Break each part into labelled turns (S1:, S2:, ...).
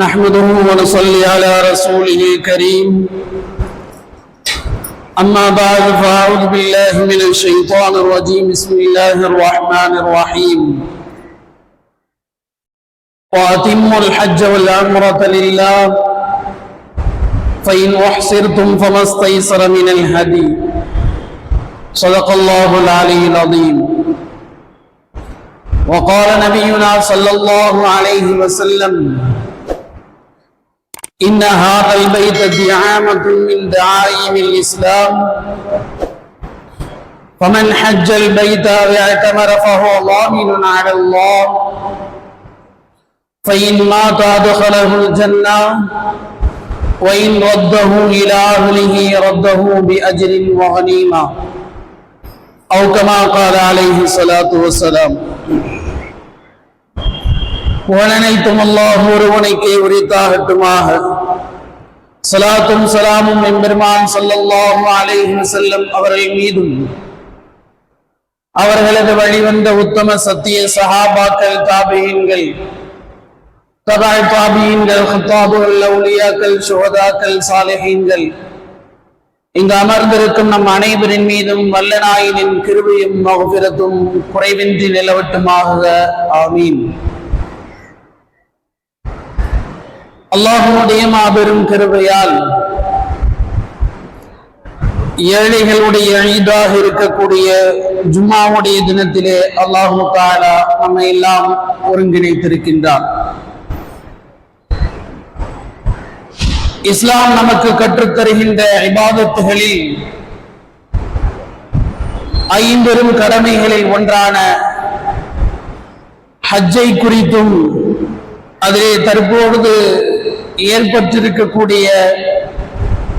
S1: نحمده ونصلي على رسوله الكريم. أما بعد فأعوذ بالله من الشيطان الرجيم. بسم الله الرحمن الرحيم. وأتموا الحج والعمرة لله فإن أحصرتم فما استيسر من الهدي. صدق الله العلي العظيم. وقال نبينا صلى الله عليه وسلم إن هذا البيت دعامة من دعائم الإسلام. فمن حج البيت واعتمر فهو ضامن على الله. فإن مات أدخله الجنة وإن رده إلى أهله رده بأجر وغنيمة. أو كما قال عليه الصلاة والسلام. புகழனைத்தும் அல்லாஹ் ஒருவனைக்கே உரித்தாகட்டுமாக. சலாத்தும் சலாமும் எம்பெருமான் ஸல்லல்லாஹு அலைஹி செல்லும் அவர்கள் மீதும் அவர்களது வழிவந்த உத்தம சத்திய சஹாபாக்கள் தாபியன்கள் தபாய் தாபியன்கள் ஹத்தாபுகள் லவுலியாக்கள் சுஹதாக்கள் சாலிஹீன்கள் இங்கு அமர்ந்திருக்கும் நம் அனைவரின் மீதும் வல்லநாயினின் கிருபையும் மகுபிரத்தும் குறைவின்றி நிலவட்டுமாக ஆமீன். அல்லாஹனுடைய மாபெரும் கருவையால் ஏழைகளுடைய ஈடாக இருக்கக்கூடிய ஜும்மாவுடைய தினத்திலே அல்லாஹு தாலா நம்மை எல்லாம் ஒருங்கிணைத்திருக்கின்றார் இஸ்லாம் நமக்கு கற்றுத்தருகின்ற இபாதத்துகளில் ஐம்பெரும் கடமைகளில் ஒன்றான ஹஜ்ஜை குறித்தும் அதிலே தற்பொழுது ஏற்பட்டிருக்கக்கூடிய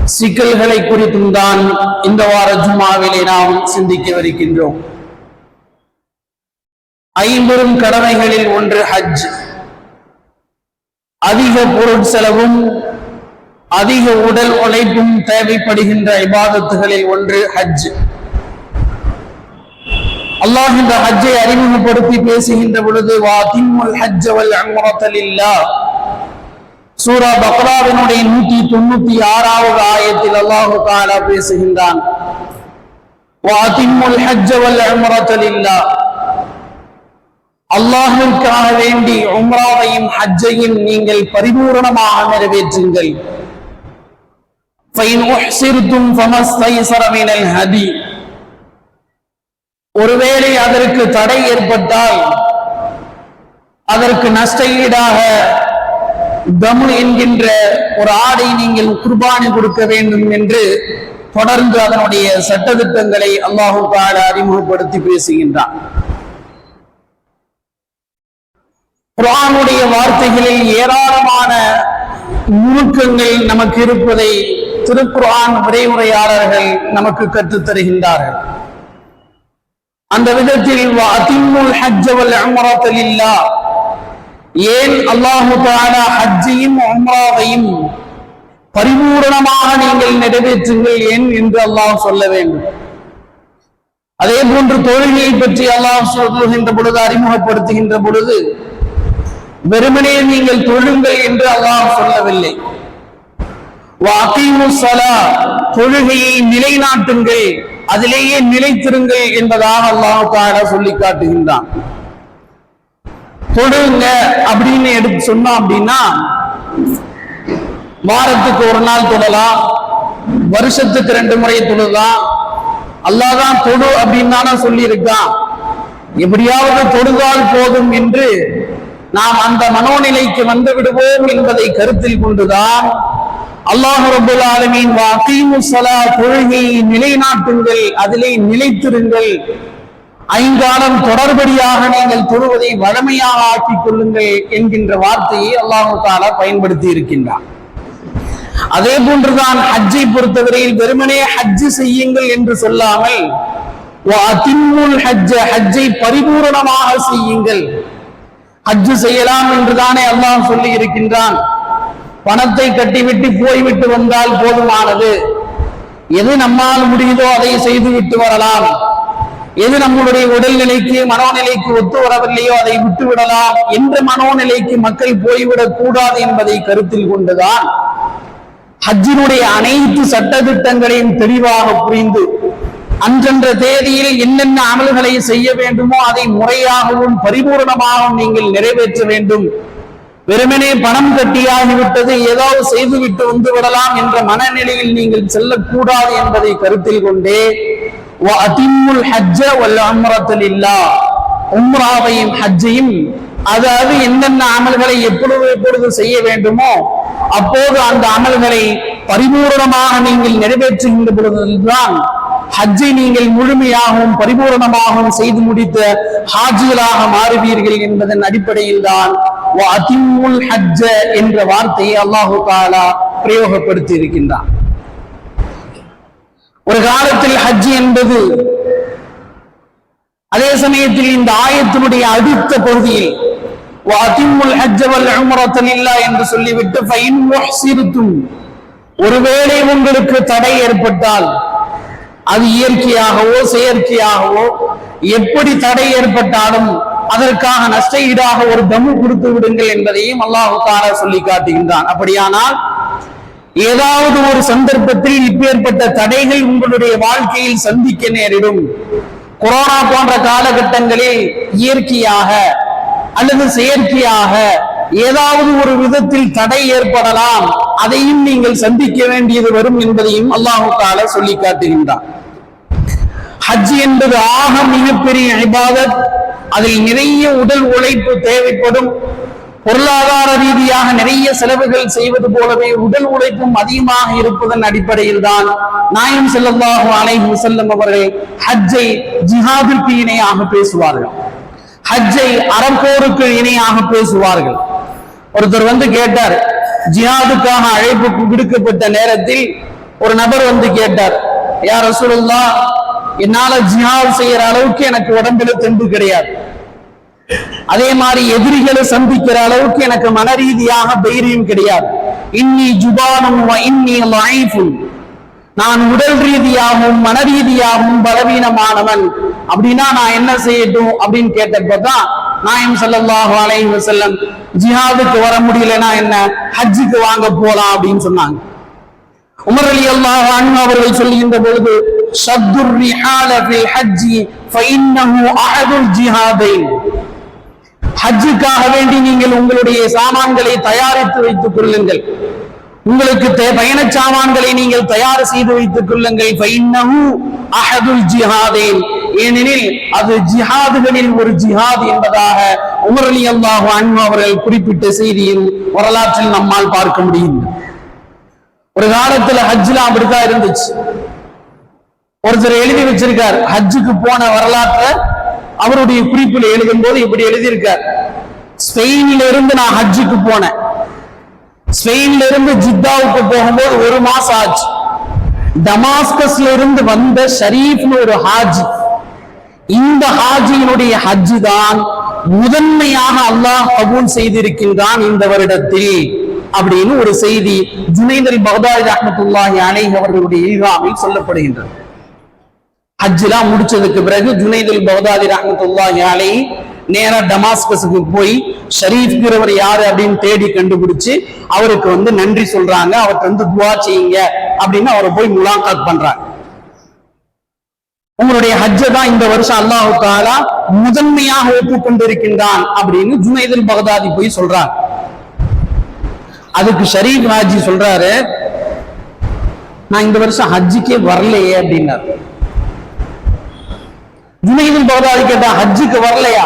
S1: சிக்கல்களை குறித்தும் தான் இந்த வார ஜும்மாவிலே நாம் சிந்திக்கவிருக்கின்றோம். ஐம்பெரும் கடமைகளில் ஒன்று ஹஜ். அதிக பொருட்செலவும் அதிக உடல் உழைப்பும் தேவைப்படுகின்ற இபாதத்துகளில் ஒன்று ஹஜ். அல்லாஹ் இந்த ஹஜ்ஜை அறிமுகப்படுத்தி பேசுகின்ற பொழுது வா திம்முல் ஹஜ் வல் உம்ரத லில்லாஹ் சூரா பக்ராவினுடைய நூத்தி தொண்ணூத்தி ஆறாவது ஆயத்தில் அல்லாஹு தாலா பேசுகின்றான் வா திம்முல் ஹஜ் வல் உம்ரத லில்லாஹ் அல்லாஹிற்காக வேண்டி உம்ராவையும் ஹஜ்ஜையும் நீங்கள் பரிபூரணமாக நிறைவேற்றுங்கள் فإن أحصرتم فما استيسر من الهدي ஒருவேளை அதற்கு தடை ஏற்பட்டால் அதற்கு நஷ்ட ஈடாக தமு என்கின்ற ஒரு ஆடை நீங்கள் குர்பானி கொடுக்க வேண்டும் என்று தொடர்ந்து அதனுடைய சட்டத்திட்டங்களை அல்லாஹு தால அறிமுகப்படுத்தி பேசுகின்றான். குரானுடைய வார்த்தைகளில் ஏராளமான நுணுக்கங்கள் நமக்கு இருப்பதை திருக்குரான் உரையுரையாளர்கள் நமக்கு கற்றுத் தருகின்றார்கள் அந்த விதத்தில் அதிமுல் ஹஜ் வல் ஏன் அல்லாஹு தஆலா ஹஜ்ஜையும் உம்ராவையும் பரிபூரணமாக நீங்கள் நிறைவேற்றுங்கள் ஏன் என்று அல்லாஹ் சொல்ல வேண்டும். அதே போன்று தொழுகையை பற்றி அல்லாஹ் சொல்லுகின்ற பொழுது அறிமுகப்படுத்துகின்ற பொழுது வெறுமனே நீங்கள் தொழுங்கள் என்று அல்லாஹ் சொல்லவில்லை. தொழுகையை நிலைநாட்டுங்கள் அதிலேயே நிலைத்திருங்கள் என்பதாக அல்லாஹ் தாலா சொல்லி காட்டுகின்றான். தொழுங்க அப்படின்னு எடுத்து சொன்னோம் அப்படின்னா வாரத்துக்கு ஒரு நாள் தொழலாம் வருஷத்துக்கு ரெண்டு முறை தொழுலாம். அல்லாதான் தொடு அப்படின்னு தானே சொல்லி இருக்கான் எப்படியாவது தொடுதால் போதும் என்று நாம் அந்த மனோநிலைக்கு வந்து விடுவோம் என்பதை கருத்தில் கொண்டுதான் அல்லாஹ் ரபுல் ஆலமீன் வாக்கீமு சலா தொழுகையை நிலைநாட்டுங்கள் அதிலே நிலைத்திருங்கள். ஐங்காலம் தொடர்படியாக நீங்கள் தொழுவதை வழமையாக ஆக்கிக் கொள்ளுங்கள் என்கின்ற வார்த்தையை அல்லாஹு தாலா பயன்படுத்தி இருக்கின்றார் அதே போன்றுதான் ஹஜ்ஜை பொறுத்தவரையில் வெறுமனே ஹஜ்ஜு செய்யுங்கள் என்று சொல்லாமல் ஹஜ்ஜ ஹஜ்ஜை பரிபூரணமாக செய்யுங்கள். ஹஜ்ஜு செய்யலாம் என்றுதானே அல்லாஹ் சொல்லி இருக்கின்றான். பணத்தை கட்டிவிட்டு போய்விட்டு வந்தால் போதுமானது. எது நம்மால் முடியுதோ அதை செய்து விட்டு வரலாம். எது நம்மளுடைய உடல்நிலைக்கு மனோநிலைக்கு ஒத்து வரவில்லையோ அதை விட்டு விடலாம் என்ற மனோநிலைக்கு மக்கள் போய்விடக் கூடாது என்பதை கருத்தில் கொண்டுதான் ஹஜ்ஜினுடைய அனைத்து சட்டத்திட்டங்களையும் தெளிவாக புரிந்து அன்றன்ற தேதியில் என்னென்ன அமல்களை செய்ய வேண்டுமோ அதை முறையாகவும் பரிபூர்ணமாகவும் நீங்கள் நிறைவேற்ற வேண்டும். வெறுமனே பணம் கட்டியாகிவிட்டது ஏதாவது செய்துவிட்டு வந்து விடலாம் என்ற மனநிலையில் நீங்கள் செல்லக்கூடாது என்பதை கருத்தில் கொண்டே அதிமுல் ஹஜ்ஜ வல்ல அம்ரத்தில் இல்லா உம்ராவையும் ஹஜ்ஜையும் அதாவது எந்தெந்த அமல்களை எப்பொழுது எப்பொழுது செய்ய வேண்டுமோ அப்போது அந்த அமல்களை பரிபூரணமாக நீங்கள் நிறைவேற்றுகின்ற பொழுதுதான் ஹஜ்ஜை நீங்கள் முழுமையாகவும் பரிபூரணமாகவும் செய்து முடித்த ஹாஜிகளாக மாறுவீர்கள் என்பதன் அடிப்படையில் தான் ஹஜ்ஜ என்ற வார்த்தையை அல்லாஹு தாலா பிரயோகப்படுத்தி இருக்கின்றான் ஒரு காலத்தில் ஹஜ் என்பது அதே சமயத்தில் இந்த ஆயத்தினுடைய அடுத்த பகுதியில் என்று சொல்லிவிட்டு ஒருவேளை உங்களுக்கு தடை ஏற்பட்டால் அது இயற்கையாகவோ செயற்கையாகவோ எப்படி தடை ஏற்பட்டாலும் அதற்காக நஷ்ட ஈடாக ஒரு தம்மு கொடுத்து விடுங்கள் என்பதையும் அல்லாஹு தாரா சொல்லி காட்டுகின்றான். அப்படியானால் ஏதாவது ஒரு சந்தர்ப்பத்தில் இப்பேற்பட்ட தடைகள் உங்களுடைய வாழ்க்கையில் சந்திக்க நேரிடும். கொரோனா போன்ற காலகட்டங்களில் இயற்கையாக அல்லது செயற்கையாக ஏதாவது ஒரு விதத்தில் தடை ஏற்படலாம். அதையும் நீங்கள் சந்திக்க வேண்டியது வரும் என்பதையும் அல்லாஹு சொல்லி காட்டுகின்றான். ஹஜ் என்பது ஆக மிகப்பெரிய இபாதத். அதில் நிறைய உடல் உழைப்பு தேவைப்படும். பொருளாதார ரீதியாக நிறைய செலவுகள் செய்வது போலவே உடல் உழைப்பும் அதிகமாக இருப்பதன் அடிப்படையில் தான் நாயம் செல்லல்லாஹு அலைஹி செல்லும் அவர்கள் ஹஜ்ஜை ஜிஹாதிற்கு இணையாக பேசுவார்கள். ஹஜ்ஜை அறப்போருக்கு இணையாக பேசுவார்கள். ஒருத்தர் வந்து கேட்டார் ஜிஹாதுக்காக அழைப்பு விடுக்கப்பட்ட நேரத்தில் ஒரு நபர் வந்து கேட்டார் யார் ரசூலுல்லா என்னால ஜிஹாத் செய்யற அளவுக்கு எனக்கு உடம்புல தெம்பு கிடையாது. அதே மாதிரி எதிரிகளை சந்திக்கிற அளவுக்கு எனக்கு மன ரீதியாக தைரியம் கிடையாது. இன்னி ஜுபானும் இன்னி லைஃபும் நான் உடல் ரீதியாகவும் மன ரீதியாகவும் பலவீனமானவன். அப்படின்னா நான் என்ன செய்யட்டும் அப்படின்னு கேட்டப்பதான் நாயம் ஸல்லல்லாஹு அலைஹி வஸல்லம் ஜிஹாதுக்கு வர முடியலன்னா என்ன? ஹஜ்ஜுக்கு வாங்க போலாம் அப்படின்னு சொன்னாங்க. உமர் அலி அல்லாஹ் அன்ஹு அவர்கள் சொல்லுகின்ற பொழுது ஷத்துர் ஹஜ்ஜுக்காக வேண்டி நீங்கள் உங்களுடைய சாமான்களை தயாரித்து வைத்துக் கொள்ளுங்கள். உங்களுக்கு பயண சாமான்களை நீங்கள் தயார் செய்து வைத்துக் கொள்ளுங்கள். அஹதுல் ஜிஹாதேன். ஏனெனில் அது ஜிஹாதுகளில் ஒரு ஜிஹாத் என்பதாக உமர் அலி அல்லாஹ் அவர்கள் குறிப்பிட்ட செய்தியில் வரலாற்றில் நம்மால் பார்க்க முடியும். ஒரு காலத்துல ஹஜ்லாம் அப்படித்தான் இருந்துச்சு. ஒருத்தர் எழுதி வச்சிருக்கார். ஹஜ்ஜுக்கு போன வரலாற்ற அவருடைய குறிப்பில் எழுதும் போது இப்படி எழுதியிருக்கார். ஸ்பெயின்ல இருந்து நான் ஹஜ்ஜுக்கு போனேன். ஸ்பெயின்ல இருந்து ஜித்தாவுக்கு போகும்போது ஒரு மாசம் ஆச்சு. டமாஸ்கஸ்ல இருந்து வந்த ஷரீஃப்னு ஒரு ஹாஜி. இந்த ஹாஜியினுடைய ஹஜ்ஜு தான் முதன்மையாக அல்லாஹ் கபூல் செய்திருக்கின்றான் இந்த வருடத்தில் அப்படின்னு ஒரு செய்தி ஜுனைதல் பகதாரி ரஹ்மத்துல்லாஹி அலைஹி அவர்களுடைய இல்காமில் சொல்லப்படுகின்றது. ஹஜ்ஜிலாம் முடிச்சதுக்கு பிறகு ஜுனைதுல் பகதாதி ரஹ்மத்துல்லாஹி அலைஹி நேரா டமாஸ்கஸுக்கு போய் ஷரீஃப்ங்கிறவர் யாரு அப்படின்னு தேடி கண்டுபிடிச்சு அவருக்கு வந்து நன்றி சொல்றாங்க. அவர்கிட்ட வந்து துவா செய்யுங்க அப்படின்னு அவரை போய் முலாக்காத் பண்றாங்க. உங்களுடைய ஹஜ்ஜை தான் இந்த வருஷம் அல்லாஹு தாலா முதன்மையாக ஒப்புக்கொண்டிருக்கின்றான் அப்படின்னு ஜுனைதுல் பகதாதி போய் சொல்றார் அதுக்கு ஷரீப் ராஜி சொல்றாரு நான் இந்த வருஷம் ஹஜ்ஜுக்கே வரலையே அப்படின்னாரு. ஜுனைதுல் பகதாதி கேட்டா ஹஜ்ஜுக்கு வரலையா?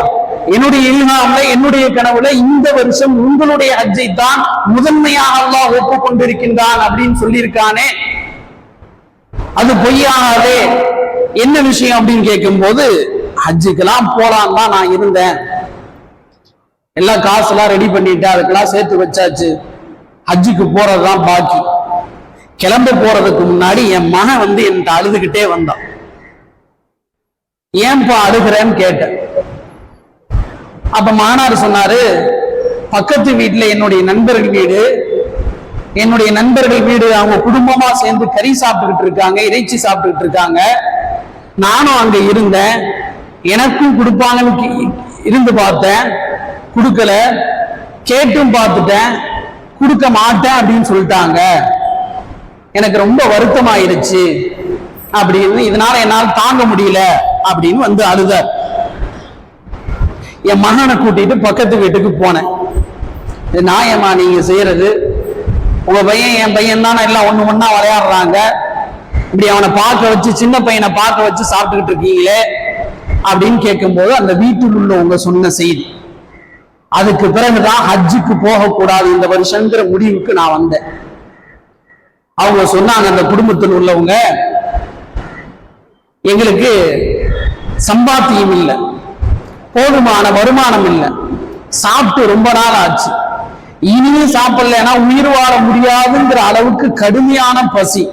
S1: என்னுடைய இல்ஹாம்ல என்னுடைய கனவுல இந்த வருஷம் உங்களுடைய ஹஜ்ஜை தான் முதன்மையாக அல்லாஹ் ஒப்புக்கொண்டிருக்கின்றான் அப்படின்னு சொல்லியிருக்கானே. அது பொய்யாகாதே என்ன விஷயம் அப்படின்னு கேட்கும்போது ஹஜ்ஜுக்கெல்லாம் போலாம் தான் நான் இருந்தேன். எல்லாம் காசெல்லாம் ரெடி பண்ணிட்டு அதுக்கெல்லாம் சேர்த்து வச்சாச்சு. ஹஜ்ஜுக்கு போறதுதான் பாக்கி. கிளம்ப போறதுக்கு முன்னாடி என் மகன் வந்து என்கிட்ட அழுதுகிட்டே வந்தான். ஏன்பா அழுகிறேன்னு கேட்டேன். அப்ப மானார் சொன்னாரு பக்கத்து வீட்டுல என்னுடைய நண்பர்கள் வீடு என்னுடைய நண்பர்கள் வீடு அவங்க குடும்பமா சேர்ந்து கறி சாப்பிட்டுக்கிட்டு இருக்காங்க இறைச்சி சாப்பிட்டுக்கிட்டு இருக்காங்க. நானும் அங்க இருந்தேன். எனக்கும் கொடுப்பாங்கன்னு இருந்து பார்த்தேன். கொடுக்கல. கேட்டும் பார்த்துட்டேன். கொடுக்க மாட்டேன் அப்படின்னு சொல்லிட்டாங்க. எனக்கு ரொம்ப வருத்தமாயிருச்சு. அப்படின்னு இதனால என்னால் தாங்க முடியல. அப்படின்னு வந்து அழுதார். என் மகனை கூட்டிட்டு பக்கத்து வீட்டுக்கு போனேன். இது நியாயமா நீங்க செய்யறது உங்க பையன் என் பையன் தானே எல்லாம் ஒண்ணு ஒன்னா விளையாடுறாங்க. இப்படி அவனை பார்க்க வச்சு சின்ன பையனை பார்க்க வச்சு சாப்பிட்டுக்கிட்டு இருக்கீங்களே அப்படின்னு கேட்கும்போது அந்த வீட்டில் உள்ளவங்க சொன்ன செய்தி. அதுக்கு பிறகுதான் ஹஜ்ஜுக்கு போகக்கூடாது இந்த வருஷங்கிற முடிவுக்கு நான் வந்தேன். அவங்க சொன்னாங்க அந்த குடும்பத்தில் உள்ளவங்க எங்களுக்கு சம்பாத்தியம் இல்லை. போதுமான வருமானம் இல்லை. சாப்பிட்டு ரொம்ப நாள் ஆச்சு. இனியும் சாப்பிடலன்னா உயிர் வாழ முடியாதுங்கிற அளவுக்கு கடுமையான பசி.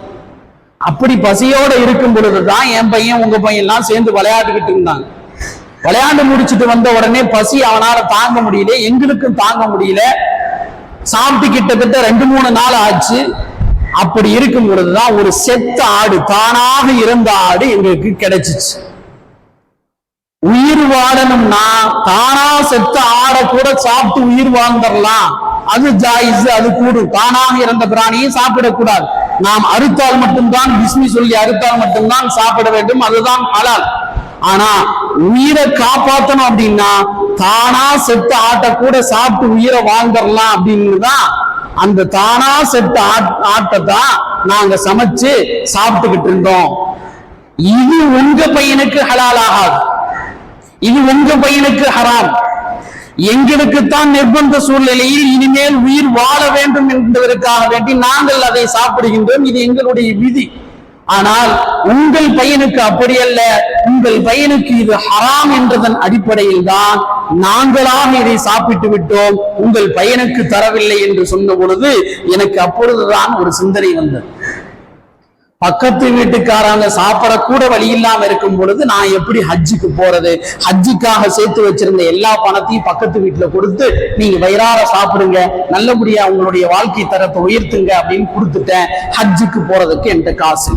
S1: அப்படி பசியோட இருக்கும் பொழுதுதான் என் பையன் உங்க பையன் எல்லாம் சேர்ந்து விளையாடிக்கிட்டு இருந்தாங்க. விளையாண்டு முடிச்சுட்டு வந்த உடனே பசி அவனால தாங்க முடியல எங்களுக்கும் தாங்க முடியல. சாப்பிட்டு கிட்டத்தட்ட ரெண்டு மூணு நாள் ஆச்சு. அப்படி இருக்கும் பொழுதுதான் ஒரு செத்த ஆடு தானாக இறந்த ஆடு எங்களுக்கு கிடைச்சிச்சு. உயிர் வாழணும்னா தானா செத்த ஆடை கூட சாப்பிட்டு உயிர் வாழ்ந்துடலாம். அது ஜாயிஸ் அது கூடும் தானாக இறந்த பிராணியை சாப்பிடக்கூடாது நாம் அறுத்தால் மட்டும்தான் பிஸ்மி சொல்லி அறுத்தால் மட்டும்தான் சாப்பிட வேண்டும். அதுதான் ஹலால். ஆனா உயிரை காப்பாற்றணும் அப்படின்னா தானா செத்த ஆட்டை கூட சாப்பிட்டு உயிரை வாழ்ந்துடலாம் அப்படின்னு தான் அந்த தானா செத்த ஆட்- ஆட்டை தான் நாங்க சமைச்சு சாப்பிட்டுக்கிட்டு இருந்தோம். இது உங்க பையனுக்கு ஹலால் ஆகாது. இது உங்க பையனுக்கு ஹராம். எங்களுக்குத்தான் நிர்பந்த சூழ்நிலையில் இனிமேல் உயிர் வாழ வேண்டும் என்பதற்காக வேண்டி நாங்கள் அதை சாப்பிடுகின்றோம். இது எங்களுடைய விதி. ஆனால் உங்கள் பையனுக்கு அப்படி அல்ல. உங்கள் பையனுக்கு இது ஹராம் என்றதன் அடிப்படையில் தான் நாங்களாக இதை சாப்பிட்டு விட்டோம். உங்கள் பையனுக்கு தரவில்லை என்று சொன்ன பொழுது எனக்கு அப்பொழுதுதான் ஒரு சிந்தனை வந்தது. பக்கத்து வீட்டுக்காரங்க சாப்பிட கூட வழி இல்லாம இருக்கும் பொழுது நான் எப்படி ஹஜ்ஜுக்கு போறது? ஹஜ்ஜுக்காக சேர்த்து வச்சிருந்த எல்லா பணத்தையும் பக்கத்து வீட்டுல கொடுத்து நீங்க வயிறார சாப்பிடுங்க. நல்லபடியா உங்களுடைய வாழ்க்கை தரத்தை உயர்த்துங்க அப்படின்னு கொடுத்துட்டேன். ஹஜ்ஜுக்கு போறதுக்கு என்கிட்ட காசு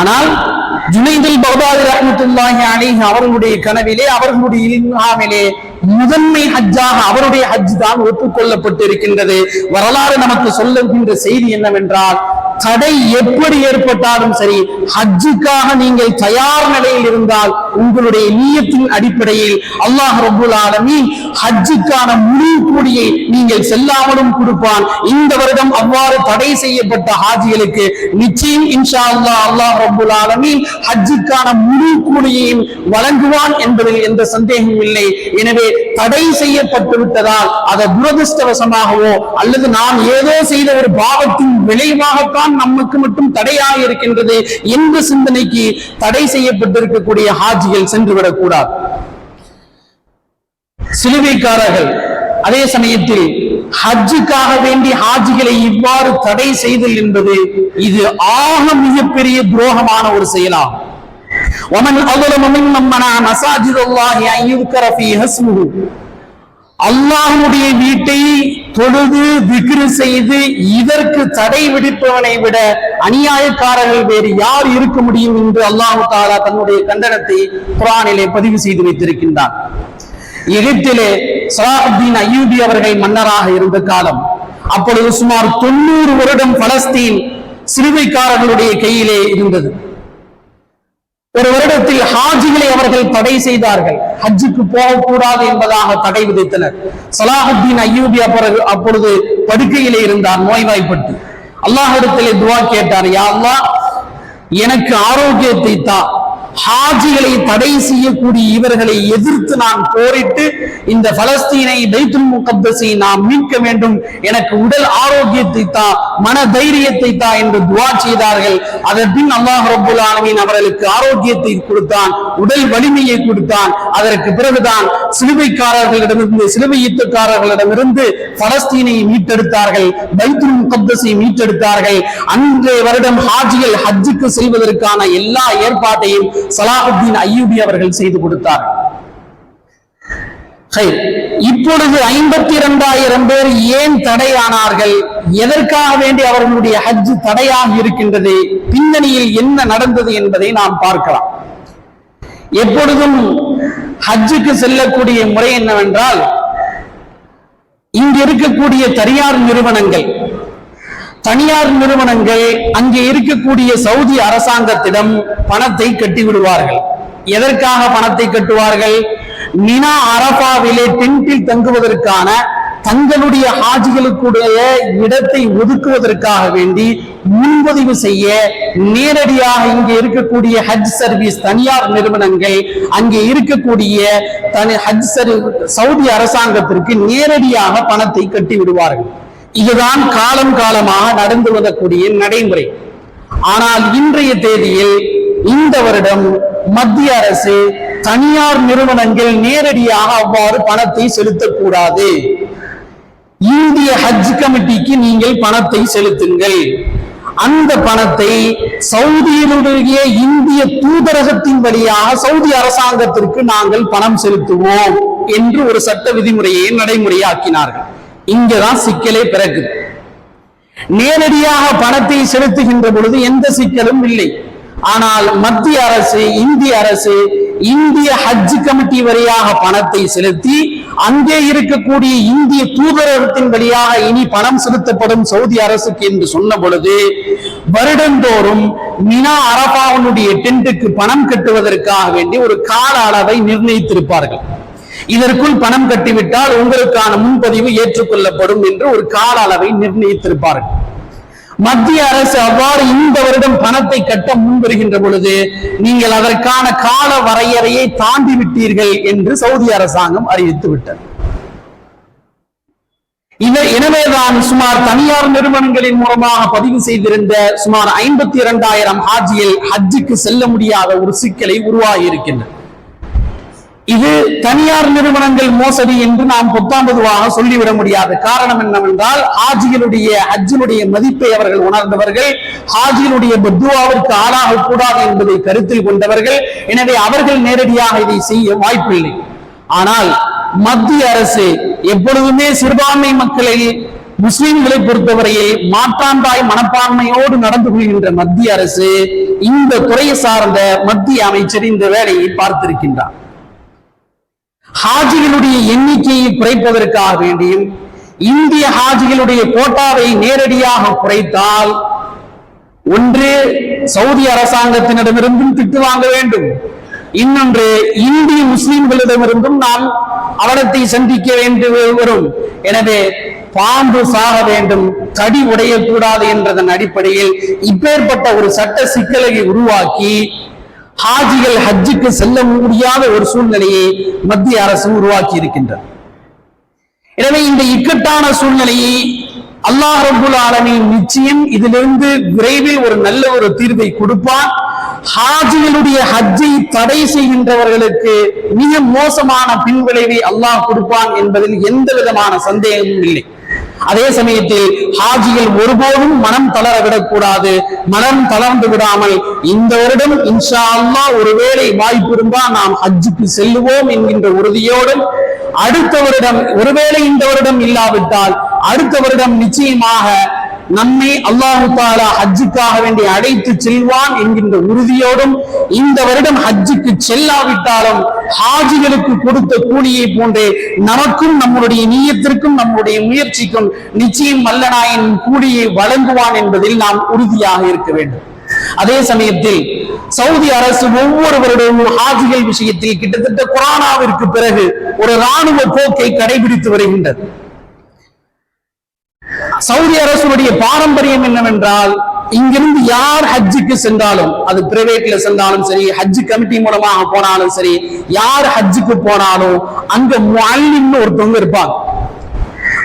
S1: ஆனால் ஜுனைதுல் பகதாதி ரஹமத்துல்லாஹி அலி அவர்களுடைய கனவிலே அவர்களுடைய இல்ஹாமிலே முதன்மை ஹஜ்ஜாக அவருடைய ஹஜ் தான் ஒப்புக்கொள்ளப்பட்டு இருக்கின்றது வரலாறு நமக்கு சொல்லுகின்ற செய்தி என்னவென்றால் தடை எப்படி ஏற்பட்டாலும் சரி ஹஜ்ஜுக்காக நீங்கள் தயார் நிலையில் இருந்தால் உங்களுடைய நீயத்தின் அடிப்படையில் அல்லாஹ் ரபுல் ஆலமி ஹஜ்ஜுக்கான முழு கூடியை நீங்கள் செல்லாமலும் கொடுப்பான். இந்த வருடம் அவ்வாறு தடை செய்யப்பட்ட ஹாஜிகளுக்கு நிச்சயம் இன்ஷா அல்லாஹ் அல்லாஹ் ரபுல் ஆலமீன் ஹஜ்ஜுக்கான முழு கூலியையும் வழங்குவான் என்பதில் எந்த சந்தேகமும் இல்லை. எனவே தடை செய்யப்பட்டு விட்டதால் அதை துரதிருஷ்டவசமாகவோ அல்லது நாம் ஏதோ செய்த ஒரு பாவத்தின் விளைவாகத்தான் நமக்கு மட்டும் தடையாக இருக்கின்றது என்ற சிந்தனைக்கு தடை செய்யப்பட்டிருக்கக்கூடிய ஹாஜிகள் சென்றுவிடக் கூடாது சிலுவைக்காரர்கள் அதே சமயத்தில் ஹஜ்ஜுக்காக வேண்டி ஹாஜிகளை இவ்வாறு தடை செய்தல் என்பது இது ஆக மிகப்பெரிய துரோகமான ஒரு செயலாகும் ومن أظلم ممن منع مساجد الله أن يذكر فيها اسمه அல்லாஹுடைய வீட்டை தொழுது விக்ரு செய்து இதற்கு தடை விதிப்பவனை விட அநியாயக்காரர்கள் வேறு யார் இருக்க முடியும் என்று அல்லாஹு தாலா தன்னுடைய கண்டனத்தை குரானிலே பதிவு செய்து வைத்திருக்கின்றார் எகிப்திலே சலாஹுத்தீன் அயூபி அவர்கள் மன்னராக இருந்த காலம் அப்பொழுது சுமார் தொண்ணூறு வருடம் பலஸ்தீன் சிலுவைக்காரர்களுடைய கையிலே இருந்தது. ஒரு வருடத்தில் ஹாஜிகளை அவர்கள் தடை செய்தார்கள். ஹஜ்ஜுக்கு போகக்கூடாது என்பதாக தடை விதித்தனர். சலாஹுத்தீன் ஐயூபி அப்பொழுது அப்பொழுது படுக்கையிலே இருந்தார் நோய்வாய்ப்பட்டு. அல்லாஹிடத்திலே துவா கேட்டார் யா அல்லாஹ் எனக்கு ஆரோக்கியத்தை தான் ஹாஜிகளை தடை செய்யக்கூடிய இவர்களை எதிர்த்து நான் போரிட்டு இந்த பலஸ்தீனை பைத்துல் முகத்தஸை நாம் மீட்க வேண்டும். எனக்கு உடல் ஆரோக்கியத்தை தா மன தைரியத்தை தா என்று துவா செய்தார்கள். அதற்பின் அல்லாஹ் ரபுல் ஆலமீன் அவர்களுக்கு ஆரோக்கியத்தை கொடுத்தான் உடல் வலிமையை கொடுத்தான். அதற்கு பிறகுதான் சிலுவைக்காரர்களிடமிருந்து சிலுவை யுத்தக்காரர்களிடமிருந்து பலஸ்தீனை மீட்டெடுத்தார்கள் பைத்துல் முகத்தஸை மீட்டெடுத்தார்கள். அன்றைய வருடம் ஹாஜிகள் ஹஜ்ஜுக்கு செல்வதற்கான எல்லா ஏற்பாட்டையும் சலாஹுத்தீன் ஐயூபி அவர்கள் செய்து கொடுத்தார். இப்பொழுது ஐம்பத்தி இரண்டாயிரம் பேர் ஏன் தடையானார்கள்? எதற்காக வேண்டி அவர்களுடைய ஹஜ் தடையாக இருக்கின்றது? பின்னணியில் என்ன நடந்தது என்பதை நாம் பார்க்கலாம். எப்பொழுதும் ஹஜ்ஜுக்கு செல்லக்கூடிய முறை என்னவென்றால் இங்கு இருக்கக்கூடிய தனியார் நிறுவனங்கள் தனியார் நிறுவனங்கள் அங்கே இருக்கக்கூடிய சவுதி அரசாங்கத்திடம் பணத்தை கட்டி விடுவார்கள் எதற்காக பணத்தை கட்டுவார்கள்? மினா அரபாவிலே டென்ட்டில் தங்குவதற்கான தங்களுடைய ஹாஜிகளுக்குடைய இடத்தை ஒதுக்குவதற்காக வேண்டி முன்பதிவு செய்ய நேரடியாக இங்கே இருக்கக்கூடிய ஹஜ் சர்வீஸ் தனியார் நிறுவனங்கள் அங்கே இருக்கக்கூடிய தனி ஹஜ் சர்வீ சவுதி அரசாங்கத்திற்கு நேரடியாக பணத்தை கட்டி விடுவார்கள் இதுதான் காலம் காலமாக நடந்து வரக்கூடிய நடைமுறை. ஆனால் இன்றைய தேதியில் இந்த வருடம் மத்திய அரசு தனியார் நிறுவனங்கள் நேரடியாக அவ்வாறு பணத்தை செலுத்தக்கூடாது. இந்திய ஹஜ் கமிட்டிக்கு நீங்கள் பணத்தை செலுத்துங்கள். அந்த பணத்தை சவுதியினுடைய இந்திய தூதரகத்தின் வழியாக சவுதி அரசாங்கத்திற்கு நாங்கள் பணம் செலுத்துவோம் என்று ஒரு சட்ட விதிமுறையை நடைமுறையாக்கினார்கள். இங்கதான் சிக்கலே பிறகு. நேரடியாக பணத்தை செலுத்துகின்ற பொழுது எந்த சிக்கலும் இல்லை. ஆனால் மத்திய அரசு இந்திய அரசு இந்திய ஹஜ் கமிட்டி வழியாக பணத்தை செலுத்தி அங்கே இருக்கக்கூடிய இந்திய தூதரகத்தின் வழியாக இனி பணம் செலுத்தப்படும் சவுதி அரசுக்கு என்று சொன்ன பொழுது வருடந்தோறும் மினா அரபாவனுடைய டென்ட்டுக்கு பணம் கட்டுவதற்காக வேண்டி ஒரு கால அளவை நிர்ணயித்திருப்பார்கள். இதற்குள் பணம் கட்டிவிட்டால் உங்களுக்கான முன்பதிவு ஏற்றுக்கொள்ளப்படும் என்று ஒரு கால அளவை நிர்ணயித்திருப்பார்கள். மத்திய அரசு அவ்வாறு இந்த வருடம் பணத்தை கட்ட முன்வருகின்ற பொழுது நீங்கள் அதற்கான கால வரையறையை தாண்டி விட்டீர்கள் என்று சவுதி அரசாங்கம் அறிவித்து விட்டது. எனவேதான் சுமார் தனியார் நிறுவனங்களின் மூலமாக பதிவு செய்திருந்த சுமார் ஐம்பத்தி இரண்டாயிரம் ஹாஜியில் ஹஜ்ஜுக்கு செல்ல முடியாத ஒரு சிக்கலை உருவாகி இருக்கின்றது இது தனியார் நிறுவனங்கள் மோசடி என்று நாம் பொத்தாம் பொதுவாக சொல்லிவிட முடியாது. காரணம் என்னவென்றால் ஹாஜிகளுடைய ஹஜ்ஜினுடைய மதிப்பை அவர்கள் உணர்ந்தவர்கள் ஹாஜிகளுடைய பத்துவாவிற்கு ஆளாக கூடாது என்பதை கருத்தில் கொண்டவர்கள். எனவே அவர்கள் நேரடியாக இதை செய்ய வாய்ப்பில்லை. ஆனால் மத்திய அரசு எப்பொழுதுமே சிறுபான்மை மக்களை முஸ்லிம்களை பொறுத்தவரையில் மாற்றாந்தாய் மனப்பான்மையோடு நடந்து கொள்கின்ற மத்திய அரசு இந்த துறையை சார்ந்த மத்திய அமைச்சர் இந்த வேலையை பார்த்திருக்கின்றார். ஹாஜிகளுடைய எண்ணிக்கையை குறைப்பதற்காக வேண்டியும் இந்திய ஹாஜிகளுடைய கோட்டாவை நேரடியாக குறைத்தால் ஒன்று சவுதி அரசாங்கத்தினரிடமிருந்தும் திட்டு வாங்க வேண்டும். இன்னொன்று இந்திய முஸ்லிம்களிடமிருந்தும் நாம் அவலத்தை சந்திக்க வேண்டி வரும். எனவே பாம்பு சாக வேண்டும் தடி உடையக்கூடாது என்றதன் அடிப்படையில் இப்பேற்பட்ட ஒரு சட்ட சிக்கலை உருவாக்கி ஹாஜிகள் ஹஜ்ஜுக்கு செல்ல முடியாத ஒரு சூழ்நிலையை மத்திய அரசு உருவாக்கி இருக்கின்றது. எனவே இந்த இக்கட்டான சூழ்நிலையை அல்லாஹ் ரபுல் ஆலமின் நிச்சயம் இதிலிருந்து விரைவில் ஒரு நல்ல ஒரு தீர்வை கொடுப்பான். ஹாஜிகளுடைய ஹஜ்ஜை தடை செய்கின்றவர்களுக்கு மிக மோசமான பின்விளைவை அல்லாஹ் கொடுப்பான் என்பதில் எந்த விதமான சந்தேகமும் இல்லை. அதே சமயத்தில் ஹாஜிகள் ஒருபோதும் மனம் தளர விடக்கூடாது. மனம் தளர்ந்து விடாமல் இந்த வருடம் இன்ஷா அல்லா ஒருவேளை வாய்ப்பு இருந்தால் நாம் ஹஜ்ஜுக்கு செல்லுவோம் என்கின்ற உறுதியோடும் அடுத்த வருடம் ஒருவேளை இந்த வருடம் இல்லாவிட்டால் அடுத்த வருடம் நிச்சயமாக நம்மை அல்லாஹு தாலா ஹஜ்ஜுக்காக வேண்டி அழைத்து செல்வான் என்கின்ற உறுதியோடும் இந்த வருடம் ஹஜ்ஜுக்கு செல்லாவிட்டாலும் ஹாஜிகளுக்கு கொடுத்த கூலியை போன்றே நமக்கும் நம்முடைய நீயத்திற்கும் நம்முடைய முயற்சிக்கும் நிச்சயம் மல்லநாயன் கூலியை வழங்குவான் என்பதில் நாம் உறுதியாக இருக்க வேண்டும். அதே சமயத்தில் சவுதி அரசு ஒவ்வொருவருடைய ஹாஜிகள் விஷயத்தில் கிட்டத்தட்ட கொரோனாவிற்கு பிறகு ஒரு ராணுவ போக்கை கடைபிடித்து வருகின்றது. சவுதி அரசுடைய பாரம்பரியம் என்னவென்றால் இங்கிருந்து யார் ஹஜ்ஜுக்கு சென்றாலும் அது பிரைவேட்ல சென்றாலும் சரி ஹஜ் கமிட்டி மூலமாக போனாலும் சரி யார் ஹஜ்ஜுக்கு போனாலும் அங்க முல்லிம்னு ஒருத்தவங்க இருப்பாங்க.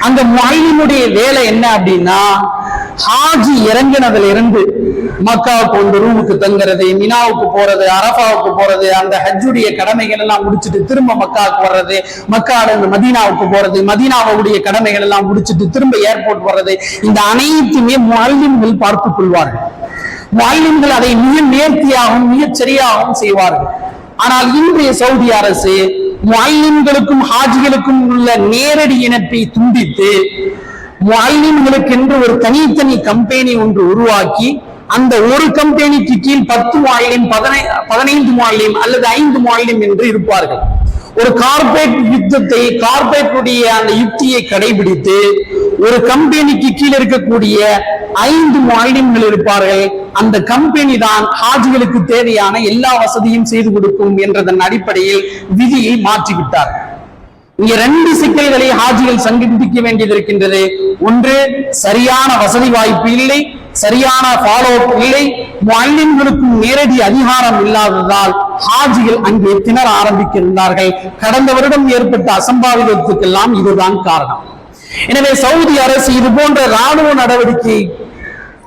S1: அந்த முல்லிமுடைய வேலை என்ன அப்படின்னா ஹாஜி இறங்கினதுல இருந்து மக்காவுக்கு வந்து ரூமுக்கு தங்குறது மினாவுக்கு போறது அரபாவுக்கு போறது அந்த ஹஜ்ஜுடைய கடமைகள் எல்லாம் முடிச்சுட்டு திரும்ப மக்காவுக்கு வர்றது மக்கால இருந்து மதீனாவுக்கு போறது மதீனாவுடைய கடமைகள் எல்லாம் முடிச்சுட்டு திரும்ப ஏர்போர்ட் வர்றது இந்த அனைத்துமே மாலிம்கள் பார்த்துக் கொள்வார்கள். மாலிம்கள் அதை மிக நேர்த்தியாகவும் மிகச்சரியாகவும் செய்வார்கள். ஆனால் இன்றைய சவுதி அரசு முல்லிம்களுக்கும் ஹாஜிகளுக்கும் உள்ள நேரடி இணைப்பை துண்டித்து முல்லிம்களுக்கு என்று ஒரு தனித்தனி கம்பெனி ஒன்று உருவாக்கி அந்த ஒரு கம்பெனிக்கு கீழ் பத்து மாநிலம் பதினை பதினைந்து மாநிலம் அல்லது ஐந்து மாநிலம் என்று இருப்பார்கள். ஒரு கார்பரேட் யுத்தத்தை கார்பரேட்டுடைய அந்த யுக்தியை கடைபிடித்து ஒரு கம்பெனிக்கு கீழே இருக்கக்கூடிய ஐந்து மாநிலங்கள் இருப்பார்கள். அந்த கம்பெனி தான் ஹாஜிகளுக்கு தேவையான எல்லா வசதியும் செய்து கொடுக்கும் என்றதன் அடிப்படையில் விதியை மாற்றிவிட்டார் இங்க ரெண்டு சிக்கல்களை ஹாஜிகள் சந்திக்க வேண்டியது இருக்கின்றது ஒன்று சரியான வசதி வாய்ப்பு இல்லை சரியான ஃபாலோ அப் இல்லை முல்லிம்களுக்கும் நேரடி அதிகாரம் இல்லாததால் ஹாஜிகள் அங்கே திணற ஆரம்பிக்கின்றார்கள். கடந்த வருடம் ஏற்பட்ட அசம்பாவிதத்துக்கெல்லாம் இதுதான் காரணம். எனவே சவுதி அரசு இது போன்ற ராணுவ நடவடிக்கை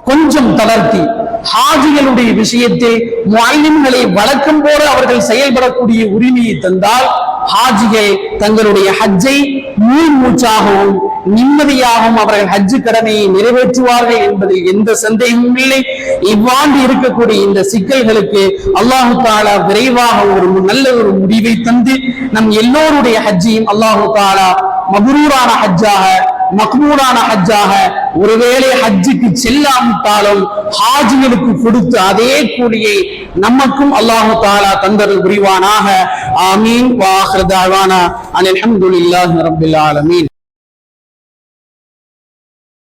S1: கொஞ்சம் தளர்த்தி ஹாஜிகளுடைய விஷயத்தில் முல்லிம்களை வழக்கம் போல அவர்கள் செயல்படக்கூடிய உரிமையை தந்தால் ஹாஜிகள் தங்களுடைய ஹஜ்ஜை நீர் மூச்சாகவும் நிம்மதியாகவும் அவர்கள் ஹஜ்ஜு கடமையை நிறைவேற்றுவார்கள் என்பதில் எந்த சந்தேகமும் இல்லை. இவ்வாண்டு இருக்கக்கூடிய இந்த சிக்கல்களுக்கு அல்லாஹு தாலா விரைவாக ஒரு நல்ல ஒரு முடிவை தந்து நம் எல்லோருடைய ஹஜ்ஜையும் அல்லாஹு தாலா மபரூரான ஹஜ்ஜாக மக்மூடான ஹஜ்ஜாக ஒருவேளை ஹஜ்ஜுக்கு செல்லாவிட்டாலும் ஹாஜிகளுக்கு கொடுத்து அதே கூலியை நமக்கும் அல்லாஹு தாலா தந்தர்கள் புரிவானாக. ஆமீன். வாஹ்ரதாவானா அனில் அல்ஹம்துலில்லாஹி ரபில் ஆலமீன்.